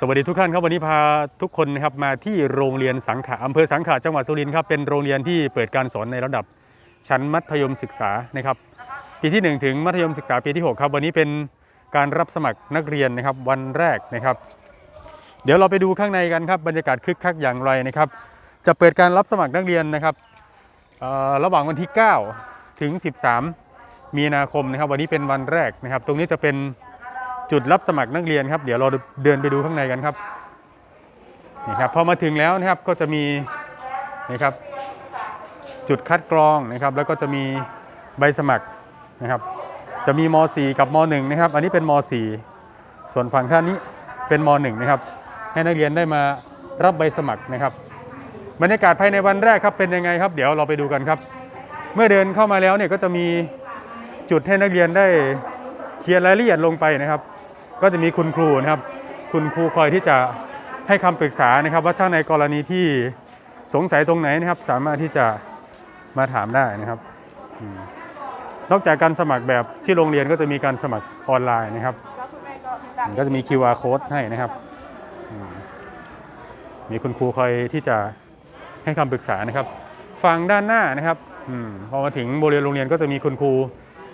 สวัสดีทุกท่านครับวันนี้พาทุกคนนะครับมาที่โรงเรียนสังขะอำเภอสังขะจังหวัดสุรินทร์ครับเป็นโรงเรียนที่เปิดการสอนในระดับชั้นมัธยมศึกษานะครับปีที่ 1 ถึงมัธยมศึกษาปีที่ 6 ครับ วันนี้เป็นการรับสมัครนักเรียนนะครับวันแรกนะครับ เดี๋ยวเราไปดูข้างในกันครับบรรยากาศคึกคักอย่างไรนะครับ จะเปิดการรับสมัครนักเรียนนะครับระหว่างวันที่ 9 ถึง 13 มีนาคมนะครับ วันนี้เป็นวันแรกนะครับ ตรงนี้จะเป็น จุดรับสมัครนักเรียนครับ เดี๋ยวเราเดินไปดูข้างในกันครับนี่ครับพอมาถึงแล้วนะครับก็จะมีนี่ครับจุดคัดกรองนะครับ แล้วก็จะมีใบสมัครนะครับ จะมีม .4 กับม .1 นะครับ อันนี้เป็นม .4 ส่วนฝั่งท่านนี้เป็นม .1 นะครับ ให้นักเรียนได้มารับใบสมัครนะครับ บรรยากาศภายในวันแรกครับเป็นยังไงครับ เดี๋ยวเราไปดูกันครับ เมื่อเดินเข้ามาแล้วเนี่ยก็จะมีจุดให้นักเรียนได้เขียนรายละเอียดลงไปนะครับ ก็จะมีคุณครูนะครับ คุณครูคอยที่จะให้คำปรึกษานะครับ ว่าถ้าในกรณีที่สงสัยตรงไหนนะครับ สามารถที่จะมาถามได้นะครับอืมนอกจากการสมัครแบบที่โรงเรียนก็จะมีการสมัครออนไลน์นะครับ ก็จะมี QR code ให้นะครับอืมมีคุณครูคอยที่จะให้คำปรึกษานะครับ ฝั่งด้านหน้านะครับอมพอมาถึงบริเวณโรงเรียนก็จะมีคุณครู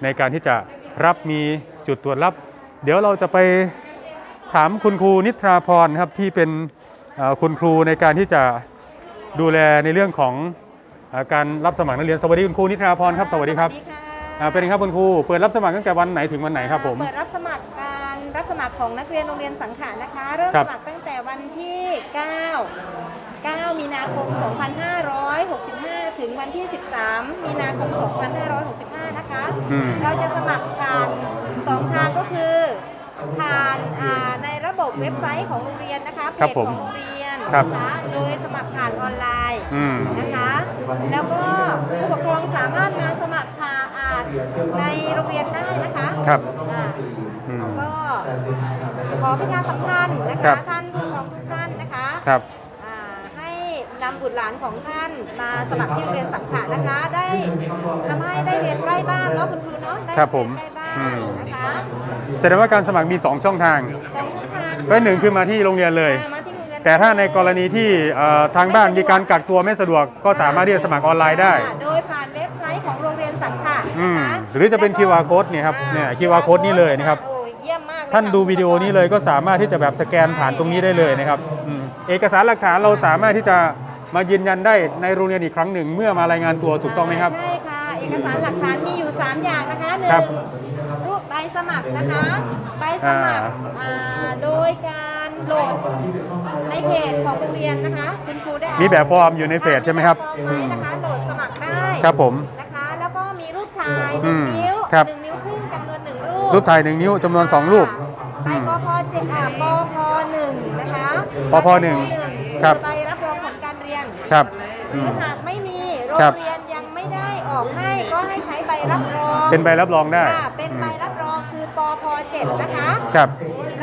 ในการที่จะรับมีจุดตรวจรับ เดี๋ยวเราจะไปถามคุณครูนิทราพรนะครับที่เป็นเอ่อคุณครูในการที่จะดูแลในเรื่องของเอ่อการรับสมัครนักเรียนสวัสดีคุณครูนิทราพรครับสวัสดีครับสวัสดีค่ะอ่าเป็นไงครับคุณครูเปิดรับสมัครตั้งแต่วันไหนถึงวันไหนครับผมเปิดรับสมัครการรับสมัครของนักเรียนโรงเรียนสังขารนะคะ เริ่มครัสบมัครตั้งแต่วันที่ 9 9 มีนาคม 2565 ถึงวันที่ 13 มีนาคม 2565 นะคะอืมเราจะสมัครผ่าน สองทางก็คือผ่านอ่าในระบบเว็บไซต์ของโรงเรียนนะคะเพครับจผมของโรงเรียนครับนะคะโดยสมัครผ่านออนไลน์อืมนะคะ แล้วก็ผู้ปกครองสามารถมาสมัครผ่านอ่าในโรงเรียนได้นะคะครับอ่าอืมก็ขอประชาสัมพันธ์นะครัคะบท่านผู้ปกครองทุกท่านนะคะครับอ่าให้นำบุตรหลานของท่านมาสมัครที่โรงเรียนสังขะนะคะ ได้ทำให้ได้เรียนใกล้บ้านเนาะคุณครูเนาะได้ครับผมเรียนใกล้บ้า อืนมนะคะแสดงว่าการสมัครมี 2 ช่องทางสองช่องทางก็หนึ่งคือมาที่โรงเรียนเลยอ่ามาที่โรงเรียนแต่ถ้าในกรณีที่เอ่อทางบ้านมีการกักตัวไม่สะดวกก็สามารถที่จะสมัครออนไลน์ได้อ่าโดยผ่านเว็บไซต์ของโรงเรียนสังขะอืนะมคะหรือจะเป็นแล้วก็ QR code เนี่ยครับเนี่ย QR code นี่เลยนะครับ โอ้ยเยี่ยมมากเลยท่านค่ะดูวิดีโอนี้เลยก็สามารถที่จะแบบสแกนผ่านตรงนี้ได้เลยนะครับอืมเอกสารหลักฐานเราสามารถที่จะมายืนยันได้ในโรงเรียนอีกครั้งหนึ่ง เมื่อมารายงานตัวถูกต้องไหมครับ ใช่ค่ะ เอกสารหลักฐานมีอยู่ 3 อย่างนะคะหนึ่ครับงรูปใบ สมัครนะคะ ใบสมัครอ่าอ่าโดยการโหลดในเพจของโรงเรียนนะคะคุณครูได้เอามีแบบฟอร์มอยู่ในเพจใช่ไหมครับ ฟอร์มไว้นะคะโหลดสมัครได้ครับผม นะคะ แล้วก็มีรูปถ่ายหนึ่งอืมนิ้วครับ หนึ่งนิ้วครึ่งจำนวนหนึ่งรูป รูปถ่ายหนึ่งนิ้วจำนวน2รูป ใบปพเจ็ดอ่าปพหนึ่งนะคะปพหนึ่งปพครับอใบรับรองผลการเรียนครับหอืรือมหากไม่มีโรครังบเรียนยังไม่ได้ออกให้ก็ให้ใช้ใบรับรองเป็นใบรับรองได้ ค่ะเป็นใบรับรองคือป พ7นะคะครับ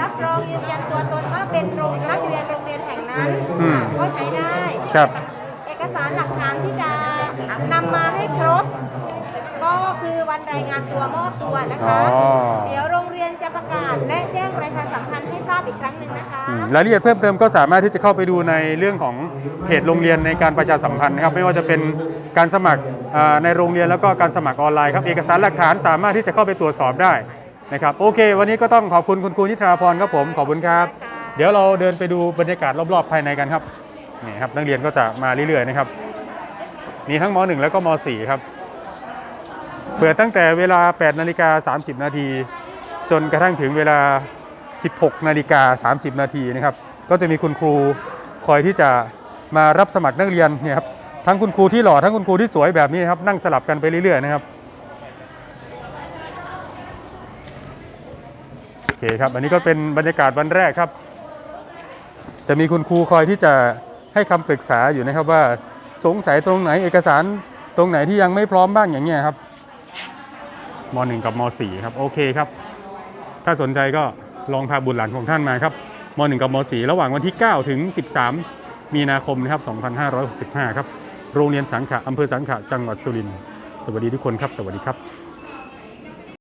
รับรองยืนยันตัวตนว่าเป็นโรงนักเรียนโรงเรียนแห่งนั้นอืม ก็ใช้ได้ ครับ เอกสารหลักฐานที่จะนำมาให้ครบ ก็คือวันรายงานตัวมอบตัวนะคะ อ๋อ เดี๋ยวโรงเรียนจะประกาศและแจ้งประชาสัมพันธ์ให้ทราบอีกครั้งหนึ่งนะคะ อืมรายละเอียดเพิ่มเติมก็สามารถที่จะเข้าไปดูในเรื่องของเพจโรงเรียนในการประชาสัมพันธ์นะครับ ไม่ว่าจะเป็นการสมัครอ่าในโรงเรียนแล้วก็การสมัครออนไลน์ครับ เอกสารหลักฐานสามารถที่จะเข้าไปตรวจสอบได้ นะครับโอเค วันนี้ก็ต้องขอบคุณคุณครูนิชราพรครับผมขอบคุณครับ เดี๋ยวเราเดินไปดูบรรยากาศรอบๆภายในกันครับนี่ครับนักเรียนก็จะมาเรื่อยๆนะครับมีทั้งม .1 แล้วก็ม .4 ครับเปิดตั้งแต่เวลา 8 นาฬิกา 30 นาที จนกระทั่งถึงเวลา 16 นาฬิกา 30 นาทีนะครับ ก็จะมีคุณครูคอยที่จะมารับสมัครนักเรียนเนี่ยครับทั้งคุณครูที่หล่อทั้งคุณครูที่สวยแบบนี้ครับนั่งสลับกันไปเรื่อยๆนะครับ โอ เคครับ อันนี้ก็เป็นบรรยากาศวันแรกครับ จะมีคุณครูคอยที่จะให้คำปรึกษาอยู่นะครับว่าสงสัยตรงไหนเอกสารตรงไหนที่ยังไม่พร้อมบ้างอย่างเงี้ยครับม .1 กับม .4 ครับโอเคครับ ถ้าสนใจก็ลองพาบุตรหลานของท่านมาครับม .1 กับม .4 ระหว่างวันที่ 9 ถึง 13 มีนาคมนะครับ2565 ครับ โรงเรียนสังขะอำเภอสังขะจังหวัดสุรินทร์สวัสดีทุกคนครับ สวัสดีครับ